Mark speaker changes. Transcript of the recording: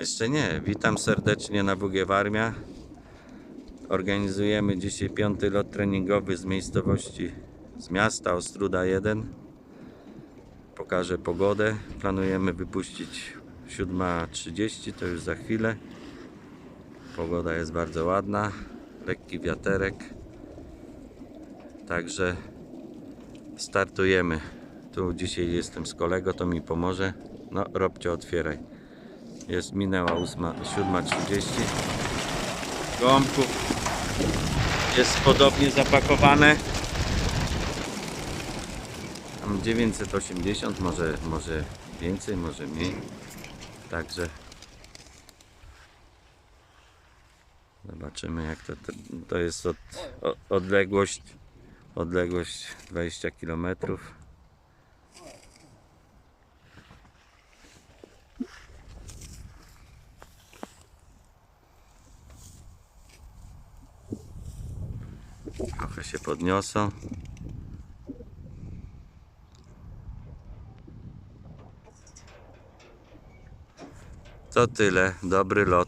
Speaker 1: Jeszcze nie. Witam serdecznie na WG Warmia. Organizujemy dzisiaj piąty lot treningowy z miejscowości, z miasta Ostruda 1. Pokażę pogodę. Planujemy wypuścić 7.30, to już za chwilę. Pogoda jest bardzo ładna. Lekki wiaterek. Także startujemy. Tu dzisiaj jestem z kolego, to mi pomoże. No, Robcio, otwieraj. Jest minęła 8, 7.30. Gołąbków jest podobnie zapakowane. Tam 980, może, może więcej, może mniej. Także zobaczymy jak to, to, to jest od, o, odległość odległość 20 kilometrów. Trochę się podniosą. To tyle. Dobry lot.